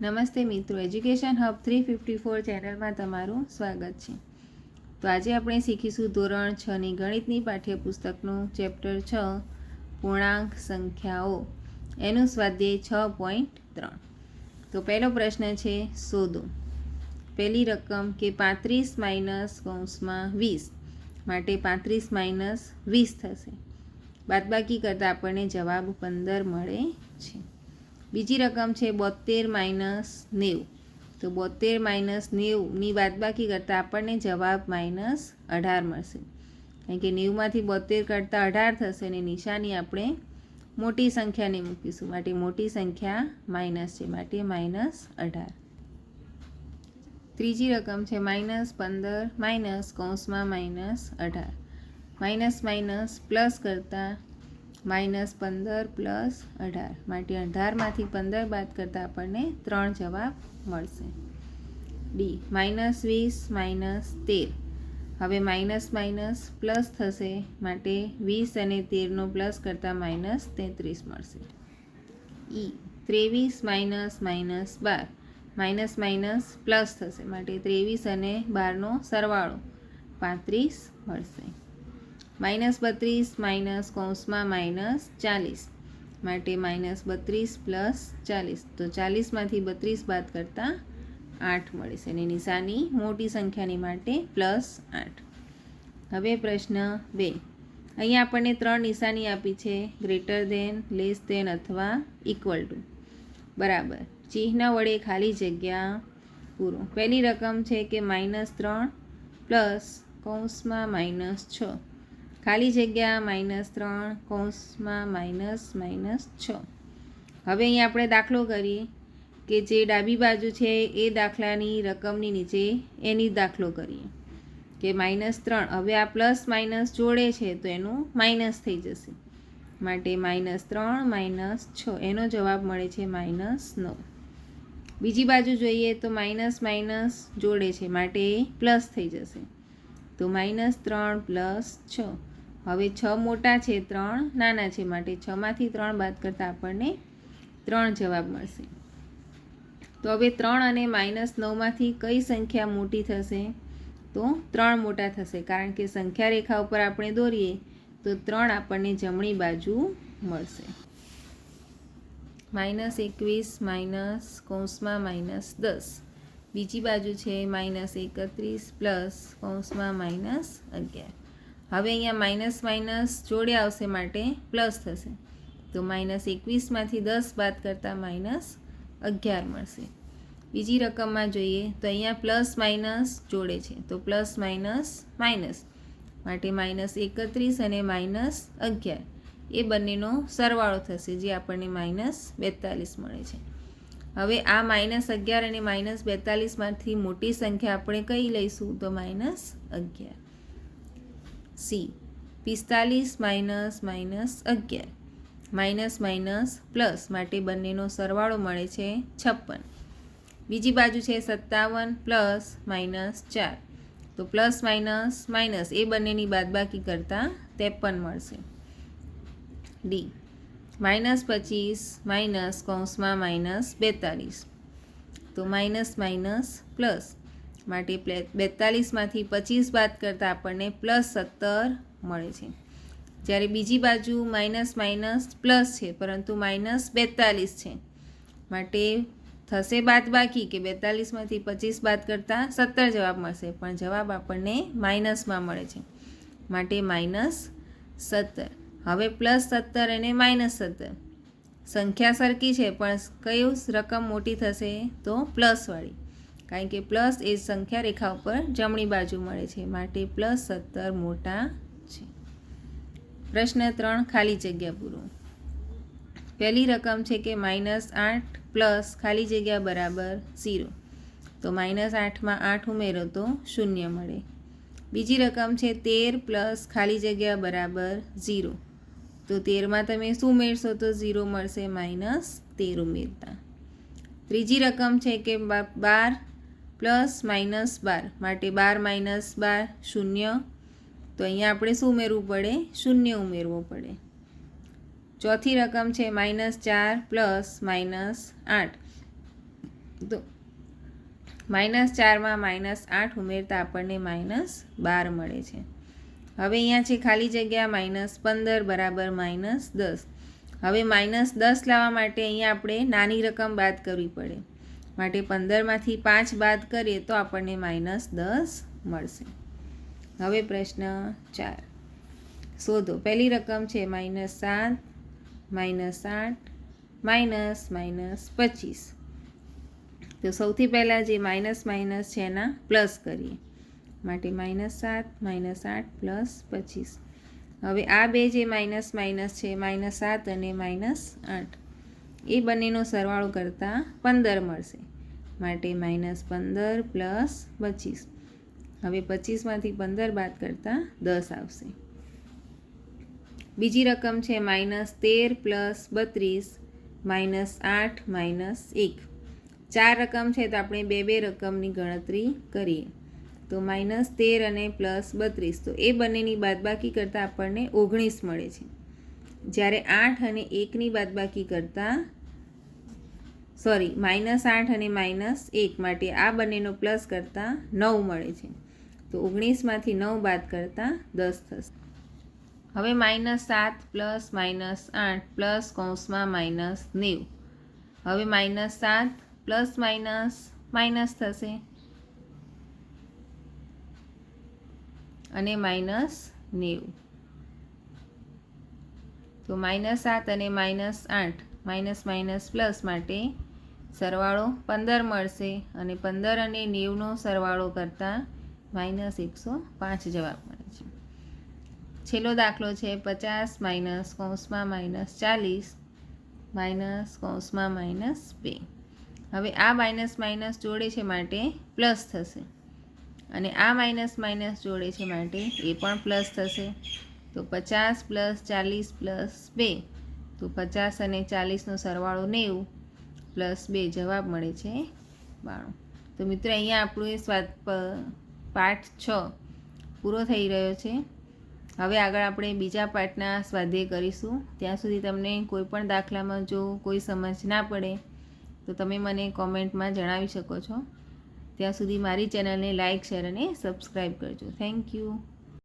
નમસ્તે મિત્રો education hub three fifty four ચેનલમાં તમારું સ્વાગત છે. તો આજે આપણે શીખીશું ધોરણ છની ગણિતની પાઠ્યપુસ્તકનું ચેપ્ટર છ, પૂર્ણાંક સંખ્યાઓ, એનું સ્વાધ્યાય છ પોઈન્ટ ત્રણ. તો પહેલો પ્રશ્ન છે, શોધો. પહેલી રકમ કે પાંત્રીસ માઇનસ કૌંસમાં વીસ, માટે પાંત્રીસ માઇનસ વીસ થશે. બાદબાકી કરતાં આપણને જવાબ પંદર મળે છે. બીજી રકમ છે બોતેર માઇનસ નેવું. તો બોતેર માઇનસ નેવુંની બાદબાકી કરતાં આપણને જવાબ માઇનસ અઢાર મળશે. કારણ કે નેવુંમાંથી બોતેર કરતાં અઢાર થશે અને નિશાની આપણે મોટી સંખ્યાને મૂકીશું. માટે મોટી સંખ્યા માઇનસ છે, માટે માઇનસ અઢાર. ત્રીજી રકમ છે માઇનસ પંદર, માઇનસ કૌંસમાં માઇનસ અઢાર. માઇનસ માઇનસ પ્લસ કરતાં માઇનસ પંદર પ્લસ અઢાર. માટે અઢારમાંથી પંદર બાદ કરતાં આપણને ત્રણ જવાબ મળશે. ડી માઇનસ વીસ, માઇનસ તેર. હવે માઇનસ માઇનસ પ્લસ થશે. માટે વીસ અને તેરનો પ્લસ કરતાં માઇનસ તેત્રીસ મળશે. ઈ ત્રેવીસ, માઇનસ માઇનસ બાર. માઇનસ માઇનસ પ્લસ થશે. માટે ત્રેવીસ અને બારનો સરવાળો પાંત્રીસ મળશે. માઇનસ બત્રીસ, માઇનસ કૌંસમાં માઇનસ ચાલીસ. માટે માઇનસ બત્રીસ પ્લસ ચાલીસ. તો ચાલીસમાંથી બત્રીસ બાદ કરતાં આઠ મળે છે અને નિશાની મોટી સંખ્યાની માટે પ્લસ આઠ. હવે પ્રશ્ન બે. અહીંયા આપણને ત્રણ નિશાની આપી છે. ગ્રેટર દેન, લેસ દેન અથવા ઇક્વલ ટુ. બરાબર. ચિહ્ન વડે ખાલી જગ્યા પૂરું. પહેલી રકમ છે કે માઇનસ ત્રણ પ્લસ કૌંસમાં માઇનસ છ. ખાલી જગ્યા માઇનસ ત્રણ કૌંસમાં માઇનસ માઇનસ છ. હવે અહીં આપણે દાખલો કરીએ કે જે ડાબી બાજુ છે એ દાખલાની રકમની નીચે એની દાખલો કરીએ કે માઇનસ ત્રણ. હવે આ પ્લસ માઇનસ જોડે છે તો એનું માઇનસ થઈ જશે. માટે માઇનસ ત્રણ, માઇનસ છ. એનો જવાબ મળે છે માઇનસ નવ. બીજી બાજુ જોઈએ તો માઇનસ માઇનસ જોડે છે, માટે પ્લસ થઈ જશે. તો માઇનસ ત્રણ પ્લસ છ. હવે છ મોટા છે, ત્રણ નાના છે માટે છમાંથી ત્રણ બાદ કરતાં આપણને ત્રણ જવાબ મળશે. તો હવે ત્રણ અને માઇનસ નવમાંથી કઈ સંખ્યા મોટી થશે? તો ત્રણ મોટા થશે. કારણ કે સંખ્યા રેખા ઉપર આપણે દોરીએ, તો ત્રણ આપણને જમણી બાજુ મળશે. માઇનસ એકવીસ, માઇનસ કૌંસમાં માઇનસ દસ. બીજી બાજુ છે માઇનસ એકત્રીસ પ્લસ કૌંસમાં માઇનસ અગિયાર. હવે અહીંયા માઇનસ માઇનસ જોડે આવશે માટે પ્લસ થશે. તો માઇનસ એકવીસમાંથી દસ બાદ કરતાં માઇનસ અગિયાર મળશે. બીજી રકમમાં જોઈએ તો અહીંયા પ્લસ માઇનસ જોડે છે. તો પ્લસ માઇનસ માઇનસ. માટે માઇનસ એકત્રીસ અને માઇનસ અગિયાર. એ બંનેનો સરવાળો થશે જે આપણને માઇનસ બેતાલીસ મળે છે. હવે આ માઇનસ અગિયાર અને માઇનસ બેતાલીસમાંથી મોટી સંખ્યા આપણે કઈ લઈશું? તો માઇનસ અગિયાર. સી. પિસ્તાલીસ માઇનસ માઇનસ અગિયાર. માઇનસ માઇનસ પ્લસ માટે બંનેનો સરવાળો મળે છે છપ્પન. બીજી બાજુ છે સત્તાવન પ્લસ માઇનસ ચાર. તો પ્લસ માઇનસ માઇનસ એ બંનેની બાદબાકી કરતાં ત્રેપન મળશે. ડી. માઇનસ પચીસ માઇનસ કૌંસમાં માઇનસ બેતાલીસ. તો માઇનસ માઇનસ પ્લસ માટે બેતાલીસમાંથી પચીસ બાદ કરતાં આપણને પ્લસ સત્તર મળે છે. જ્યારે બીજી બાજુ માઇનસ માઇનસ પ્લસ છે, પરંતુ માઇનસ બેતાલીસ છે. માટે થશે બાદ બાકી કે બેતાલીસમાંથી પચીસ બાદ કરતાં સત્તર જવાબ મળશે, પણ જવાબ આપણને માઇનસમાં મળે છે. માટે માઇનસ સત્તર. હવે પ્લસ સત્તર અને માઇનસ સત્તર. સંખ્યા સરખી છે, પણ કયું રકમ મોટી થશે તો પ્લસવાળી. કારણ કે પ્લસ એ સંખ્યા રેખા ઉપર જમણી બાજુ મળે છે. માટે પ્લસ સત્તર મોટા છે. પ્રશ્ન ત્રણ, ખાલી જગ્યા પૂરો. પહેલી રકમ છે કે માઇનસ આઠ પ્લસ ખાલી જગ્યા બરાબર ઝીરો. તો માઇનસ આઠમાં આઠ ઉમેરો તો શૂન્ય મળે. બીજી રકમ છે તેર પ્લસ ખાલી જગ્યા બરાબર ઝીરો. તો તેરમાં તમે શું ઉમેરશો તો ઝીરો મળશે માઇનસ તેર ઉમેરતા. ત્રીજી રકમ છે કે બાર પ્લસ માઇનસ બાર માટે બાર માઇનસ બાર શૂન્ય. તો અહીંયા આપણે શું ઉમેરવું પડે? શૂન્ય ઉમેરવું પડે. ચોથી રકમ છે માઇનસ ચાર પ્લસ માઇનસ આઠ. તો માઇનસ ચારમાં માઇનસ આઠ ઉમેરતા આપણને માઇનસ બાર મળે છે. હવે અહીંયા છે ખાલી જગ્યા માઇનસ પંદર બરાબર માઇનસ દસ. હવે માઇનસ દસ લાવવા માટે અહીંયા આપણે નાની રકમ બાદ કરવી પડે. માટે પંદરમાંથી પાંચ બાદ કરીએ તો આપણને માઇનસ દસ મળશે. હવે પ્રશ્ન ચાર. શોધો. પહેલી રકમ છે માઇનસ સાત, માઇનસ આઠ, માઇનસ માઇનસ પચીસ. તો સૌથી પહેલાં જે માઇનસ માઇનસ છે એના પ્લસ કરીએ. માટે માઇનસ સાત, માઇનસ આઠ, પ્લસ પચીસ. હવે આ બે જે માઇનસ માઇનસ છે, માઇનસ સાત અને માઇનસ આઠ, એ બંનેનો સરવાળો કરતાં પંદર મળશે. માટે માઇનસ પંદર પ્લસ પચીસ. હવે પચીસમાંથી પંદર બાદ કરતાં દસ આવશે. બીજી રકમ છે માઇનસ તેર પ્લસ બત્રીસ, માઇનસ આઠ, માઇનસ એક. ચાર રકમ છે તો આપણે બે બે રકમની ગણતરી કરીએ. તો માઇનસ તેર અને પ્લસ બત્રીસ. તો એ બંનેની બાદબાકી કરતાં આપણને ઓગણીસ મળે છે. જ્યારે આઠ અને એકની બાદબાકી કરતાં સોરી, માઇનસ આઠ અને માઇનસ એક માટે આ બંનેનો પ્લસ કરતાં નવ મળે છે. તો ઓગણીસમાંથી નવ બાદ કરતાં દસ થશે. હવે માઇનસ સાત પ્લસ માઇનસ આઠ પ્લસ કૌંસમાં માઇનસ નેવું. હવે માઇનસ સાત પ્લસ માઇનસ માઇનસ થશે. અને માઇનસ નેવું. તો માઇનસ સાત અને માઇનસ આઠ માઇનસ માઇનસ પ્લસ માટે સરવાળો પંદર મળશે અને પંદર અને નેવનો સરવાળો કરતાં માઇનસ એકસો પાંચ જવાબ મળે છે. છેલ્લો દાખલો છે પચાસ માઇનસ કૌંસમાં માઇનસ ચાલીસ, માઇનસ કૌંસમાં માઇનસ બે. હવે આ માઇનસ માઇનસ જોડે છે માટે પ્લસ થશે. અને આ માઇનસ માઇનસ જોડે છે માટે એ પણ પ્લસ થશે. તો પચાસ પ્લસ ચાલીસ પ્લસ બે. તો પચાસ અને ચાલીસનો સરવાળો નેવું. પ્લસ બે જવાબ મળે છે બાણું. તો મિત્રો, અહીંયા આપણું એ સ્વાદ પાઠ છ પૂરો થઈ રહ્યો છે. હવે આગળ આપણે બીજા પાઠના સ્વાધ્યાય કરીશું. ત્યાં સુધી તમને કોઈ પણ દાખલામાં જો કોઈ સમજ ના પડે, તો તમે મને કોમેન્ટમાં જણાવી શકો છો. ત્યાં સુધી મારી ચેનલને લાઇક શેર અને સબસ્ક્રાઈબ કરજો. Thank you.